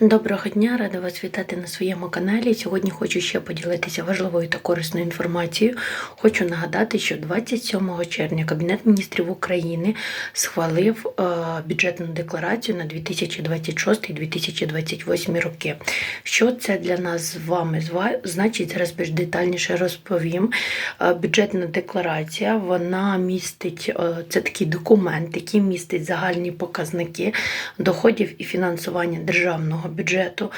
Доброго дня, рада вас вітати на своєму каналі. Сьогодні хочу ще поділитися важливою та корисною інформацією. Хочу нагадати, що 27 червня Кабінет міністрів України схвалив е, бюджетну декларацію на 2026-2028 роки. Що це для нас з вами значить? Зараз більш детальніше розповім. Е, Бюджетна декларація вона містить е, це такий документ, який містить загальні показники доходів і фінансування державного бюджету,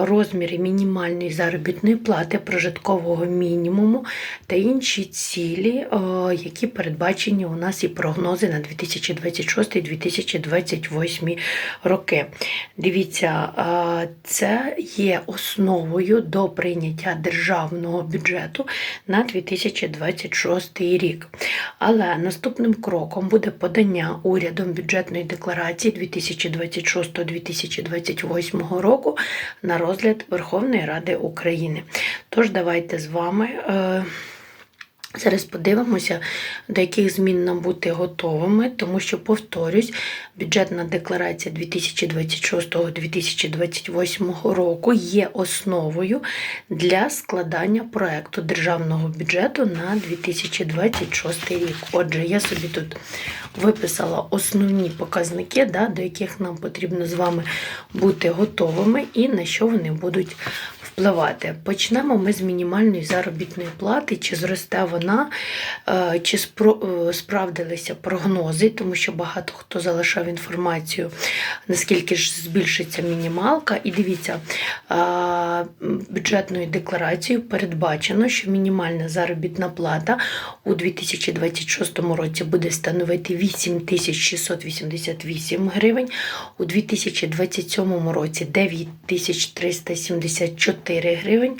розміри мінімальної заробітної плати, прожиткового мінімуму та інші цілі, які передбачені у нас і прогнози на 2026-2028 роки. Дивіться, це є основою до прийняття державного бюджету на 2026 рік. Але наступним кроком буде подання урядом бюджетної декларації 2026-2028 року на розгляд Верховної Ради України. Тож давайте з вами. Зараз подивимося, до яких змін нам бути готовими, тому що, повторюсь, бюджетна декларація 2026-2028 року є основою для складання проекту державного бюджету на 2026 рік. Отже, я собі тут виписала основні показники, да, до яких нам потрібно з вами бути готовими і на що вони будуть впливати. Почнемо ми з мінімальної заробітної плати, чи зросте вона, е, чи е, справдилися прогнози, тому що багато хто залишав інформацію, наскільки ж збільшиться мінімалка. І дивіться, е, бюджетною декларацією передбачено, що мінімальна заробітна плата у 2026 році буде становити 8688 гривень, у 2027 році 9374 гривень,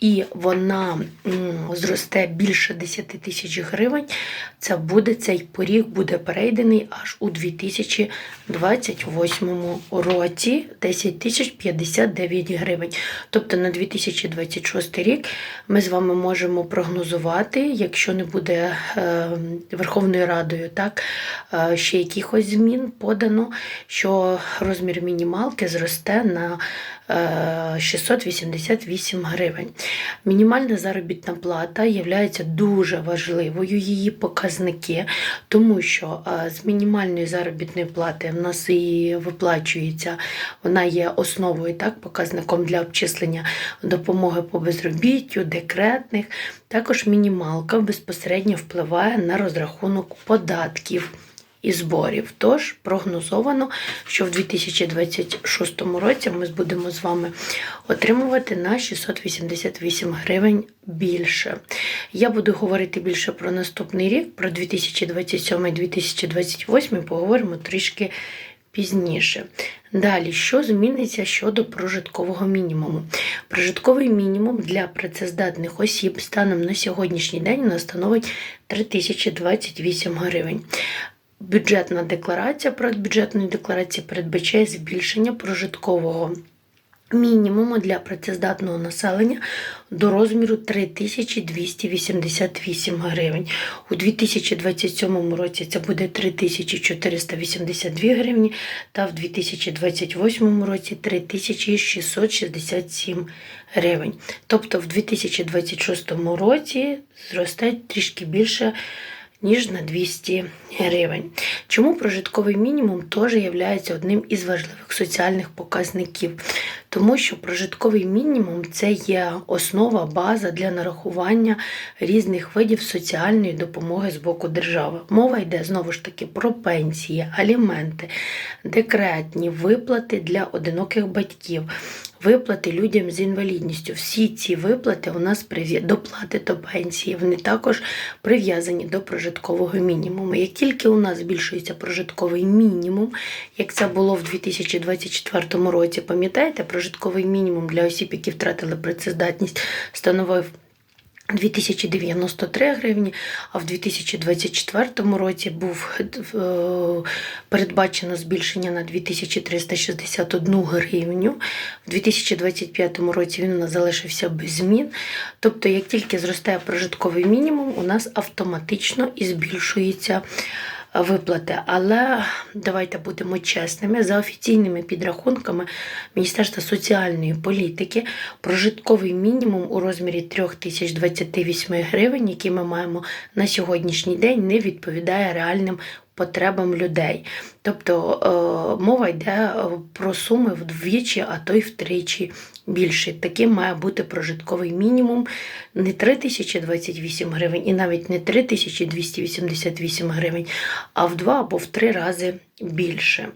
і вона зросте більше 10 тисяч гривень. Це буде цей поріг буде перейдений аж у 2028 році 10 тисяч 59 гривень. Тобто на 2026 рік ми з вами можемо прогнозувати, якщо не буде е, Верховною Радою так, е, ще якихось змін подано, що розмір мінімалки зросте на 688 гривень. Мінімальна заробітна плата є дуже важливою її показники, тому що е, з мінімальної заробітної плати в нас і виплачується, вона є основою так, показником для обчислення допомоги по безробіттю, декретних. Також мінімалка безпосередньо впливає на розрахунок податків і зборів. Тож прогнозовано, що в 2026 році ми будемо з вами отримувати на 688 гривень більше. Я буду говорити більше про наступний рік, про 2027-2028, поговоримо трішки пізніше. Далі, що зміниться щодо прожиткового мінімуму? Прожитковий мінімум для працездатних осіб станом на сьогоднішній день у нас становить 3028 гривень. Бюджетна декларація проект бюджетної декларації передбачає збільшення прожиткового мінімуму для працездатного населення до розміру 3288 гривень. У 2027 році це буде 3482 гривні, та в 2028 році 3667 гривень. Тобто в 2026 році зросте трішки більше ніж на 200 гривень. Чому прожитковий мінімум теж є одним із важливих соціальних показників? Тому що прожитковий мінімум це є основа, база для нарахування різних видів соціальної допомоги з боку держави. Мова йде знову ж таки про пенсії, аліменти, декретні виплати для одиноких батьків. Виплати людям з інвалідністю. Всі ці виплати у нас прив'я- доплати до пенсії. Вони також прив'язані до прожиткового мінімуму. Як тільки у нас збільшується прожитковий мінімум, як це було в 2024 році, пам'ятаєте, прожитковий мінімум для осіб, які втратили працездатність, становив 2093 гривні, а в 2024 році був е, передбачено збільшення на 2361 гривню. В 2025 році він у нас залишився без змін. Тобто, як тільки зростає прожитковий мінімум, у нас автоматично і збільшується виплати. Але давайте будемо чесними. За офіційними підрахунками Міністерства соціальної політики прожитковий мінімум у розмірі 3028 гривень, який ми маємо на сьогоднішній день, не відповідає реальним потребам людей. Тобто е, мова йде е, про суми вдвічі, а то й втричі більше. Таким має бути прожитковий мінімум не 3028 гривень і навіть не 3288 гривень, а в два або в три рази більше.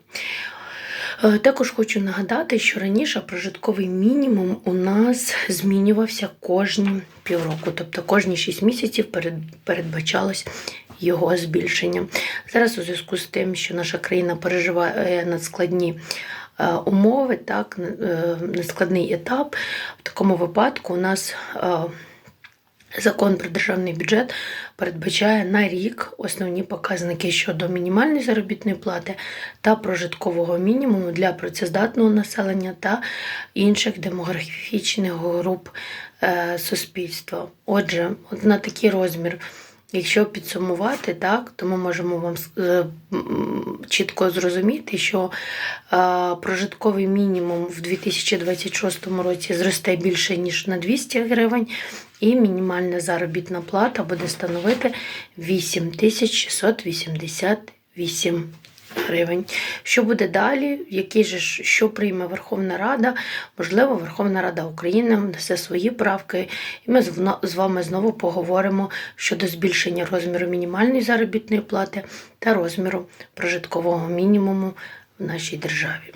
Е, Також хочу нагадати, що раніше прожитковий мінімум у нас змінювався кожні півроку, тобто кожні 6 місяців передбачалось його збільшення. Зараз у зв'язку з тим, що наша країна переживає надскладні е, умови, так, е, нескладний етап, в такому випадку у нас е, Закон про державний бюджет передбачає на рік основні показники щодо мінімальної заробітної плати та прожиткового мінімуму для працездатного населення та інших демографічних груп е, суспільства. Отже, от на такий розмір. Якщо підсумувати, так, то ми можемо вам чітко зрозуміти, що е, прожитковий мінімум в 2026 році зросте більше ніж на 200 гривень, і мінімальна заробітна плата буде становити 8688 гривень. Що буде далі? Який же що прийме Верховна Рада? Можливо, Верховна Рада України внесе свої правки, і ми з вами знову поговоримо щодо збільшення розміру мінімальної заробітної плати та розміру прожиткового мінімуму в нашій державі.